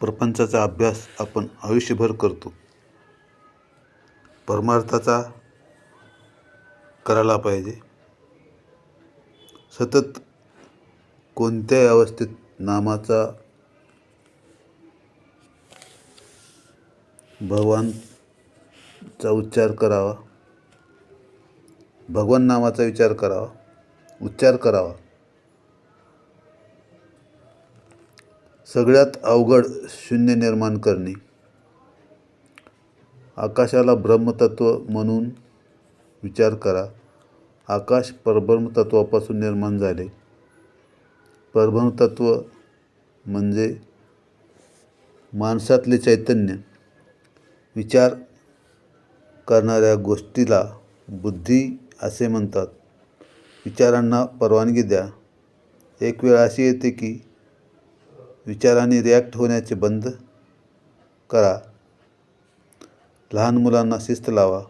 प्रपंचाचा अभ्यास आपण आयुष्यभर करतो. परमार्थाचा करायला पाहिजे. सतत कोणत्याही अवस्थेत नामाचा भगवानचा उच्चार करावा. भगवान नामाचा विचार करावा. उच्चार करावा. सगळ्यात अवघड शून्य निर्माण करणे. आकाशाला ब्रह्मतत्व म्हणून विचार करा. आकाश परब्रह्मतत्वापासून निर्माण झाले. परब्रह्मतत्व म्हणजे माणसातले चैतन्य. विचार करणाऱ्या गोष्टीला बुद्धी असे म्हणतात. विचारांना परवानगी द्या. एक वेळ अशी येते की विचाराने रिॲक्ट होण्याचे बंद करा. लहान मुलांना शिस्त लावा.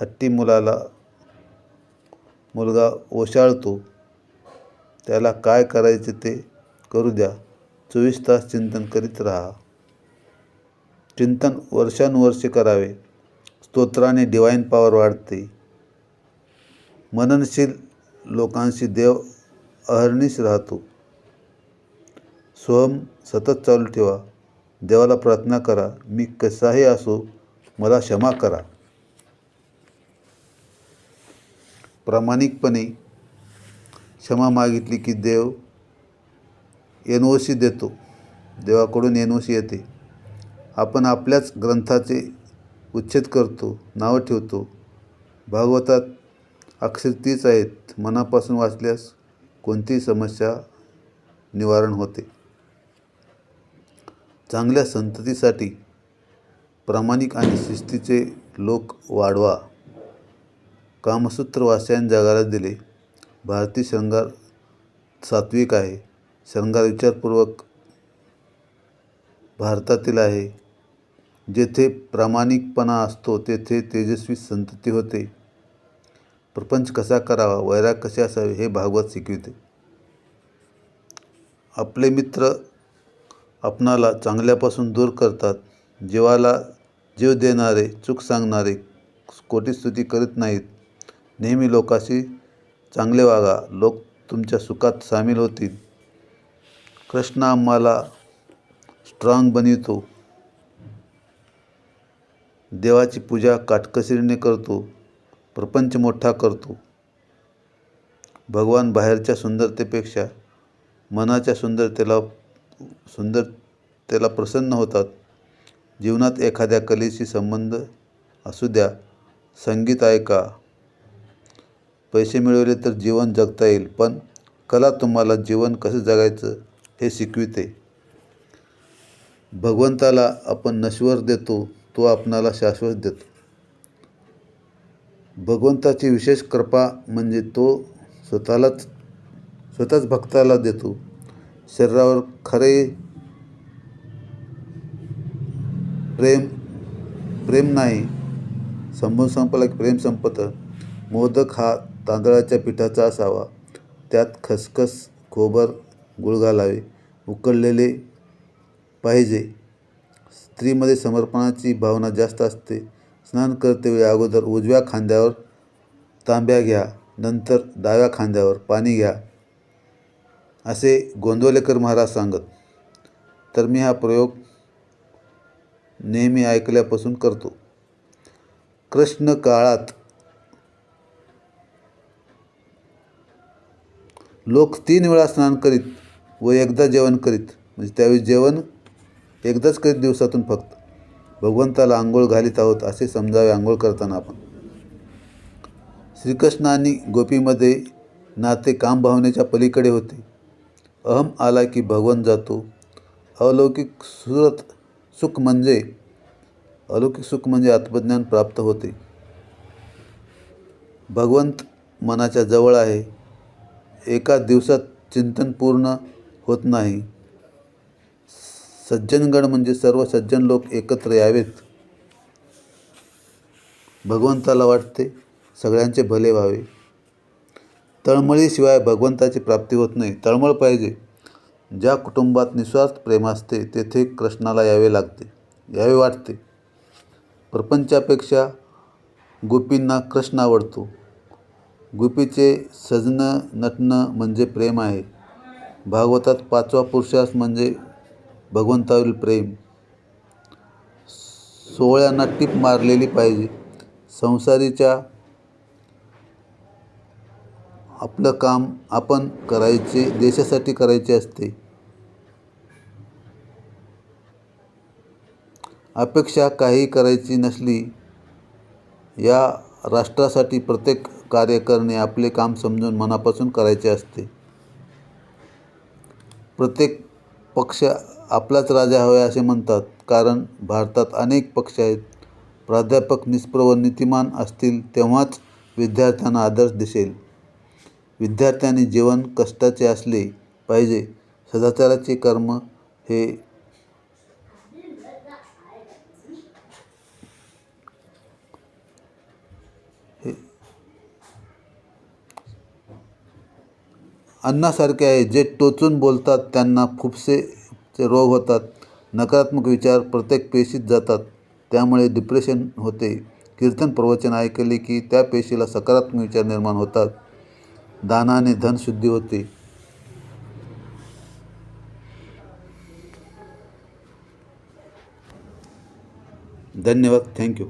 हट्टी मुलाला मुलगा ओशाळतो. त्याला काय करायचे ते करू द्या. चोवीस तास चिंतन करीत राहा. चिंतन वर्षानुवर्षे करावे. स्तोत्राने डिवाईन पॉवर वाढते. मननशील लोकांशी देव अहर्निश राहतो. स्वयं सतत चालू ठेवा. देवाला प्रार्थना करा. मी कसाही असो मला क्षमा करा. प्रामाणिकपणे क्षमा मागितली की देव एन ओ सी देतो. देवाकडून एन ओ सी येते. आपण आपल्याच ग्रंथाचे उच्छेद करतो नावं ठेवतो. भागवतात अक्षर तीच आहेत. मनापासून वाचल्यास कोणतीही समस्या निवारण होते. चांगल्या संततीसाठी प्रामाणिक आणि शिस्तीचे लोक वाढवा. कामसूत्र वास्यान जगाला दिले. भारतीय शृंगार सात्विक आहे. शृंगार विचारपूर्वक भारतातील आहे. जेथे प्रामाणिकपणा असतो तेथे तेजस्वी संतती होते. प्रपंच कसा करावा वैराग कसे असावे हे भागवत शिकविते. आपले मित्र आपणाला चांगल्यापासून दूर करतात. जीवाला जीव देणारे चूक सांगणारे कोटीस्तुती करीत नाहीत. नेहमी लोकाशी चांगले वागा. लोक तुमच्या सुखात सामील होतील. कृष्ण आम्हाला स्ट्रॉंग बनवितो. देवाची पूजा काटकसरीने करतो. प्रपंच मोठा करतो. भगवान बाहेरच्या सुंदरतेपेक्षा मनाच्या सुंदरतेला सुंदरतेला प्रसन्न होतात. जीवनात एखाद्या कलेशी संबंध असू द्या संगीत ऐका पैसे मिळवले तर जीवन जगता येईल पण कला तुम्हाला जीवन कसं जगायचं हे शिकविते. भगवंताला आपण नश्वर देतो तो आपणाला शाश्वत देतो. भगवंताची विशेष कृपा म्हणजे तो स्वतःलाच स्वतःच भक्ताला देतो. शरीरावर खरे प्रेम प्रेम नाही. संपून संपला की प्रेम संपतं. मोदक हा तांदळाच्या पिठाचा असावा. त्यात खसखस खोबर गुळ घालावे. उकळलेले पाहिजे. स्त्रीमध्ये समर्पणाची भावना जास्त असते. स्नान करतेवेळी अगोदर उजव्या खांद्यावर तांब्या घ्या. नंतर डाव्या खांद्यावर पाणी घ्या. असे गोंदवलेकर महाराज सांगत. तर मी हा प्रयोग नेहमी ऐकल्यापासून करतो. कृष्ण काळात लोक तीन वेळा स्नान करीत व एकदा जेवण करीत. म्हणजे त्यावेळी जेवण एकदाच करीत दिवसातून फक्त. भगवंताला आंघोळ घालीत आहोत असे समजावे आंघोळ करताना आपण. श्रीकृष्ण आणि गोपीमध्ये नाते काम भावनेच्या पलीकडे होते. अहम आला की भगवन जातो. अलौकिक सुरत सुख म्हणजे अलौकिक सुख म्हणजे आत्मज्ञान प्राप्त होते. भगवंत मनाच्या जवळ आहे. एका दिवसात चिंतन पूर्ण होत नाही. सज्जनगण म्हणजे सर्व सज्जन लोक एकत्र यावेत. भगवंताला वाटते सगळ्यांचे भले व्हावे. तळमळीशिवाय भगवंताची प्राप्ती होत नाही. तळमळ पाहिजे. ज्या कुटुंबात निस्वार्थ प्रेम असते तेथे कृष्णाला यावे लागते यावे वाटते. प्रपंचापेक्षा गोपींना कृष्ण आवडतो. गोपीचे सजणं नटणं म्हणजे प्रेम आहे. भागवतात पाचवा पुरुषास म्हणजे भगवंतावरील प्रेम. सोहळ्यांना टीप मारलेली पाहिजे. संसारीच्या आपलं काम आपण करायचे देशासाठी करायचे असते. अपेक्षा काही करायची नसली या राष्ट्रासाठी प्रत्येक कार्य करणे आपले काम समजून मनापासून करायचे असते. प्रत्येक पक्ष आपलाच राजा हवा असे म्हणतात कारण भारतात अनेक पक्ष आहेत. प्राध्यापक निष्प्रव नीतिमान असतील तेव्हाच विद्यार्थ्यांना आदर्श दिसेल. विद्यार्थ्यांनी जीवन कष्टाचे असले पाहिजे. सदाचाराचे कर्म हे अन्नासारखे आहे. जे टोचून बोलतात त्यांना फुफ्सेचे रोग होतात. नकारात्मक विचार प्रत्येक पेशीत जातात. त्यामुळे डिप्रेशन होते. कीर्तन प्रवचन ऐकले की त्या पेशीला सकारात्मक विचार निर्माण होतात. दानाने धनशुद्धी होते. धन्यवाद. थँक्यू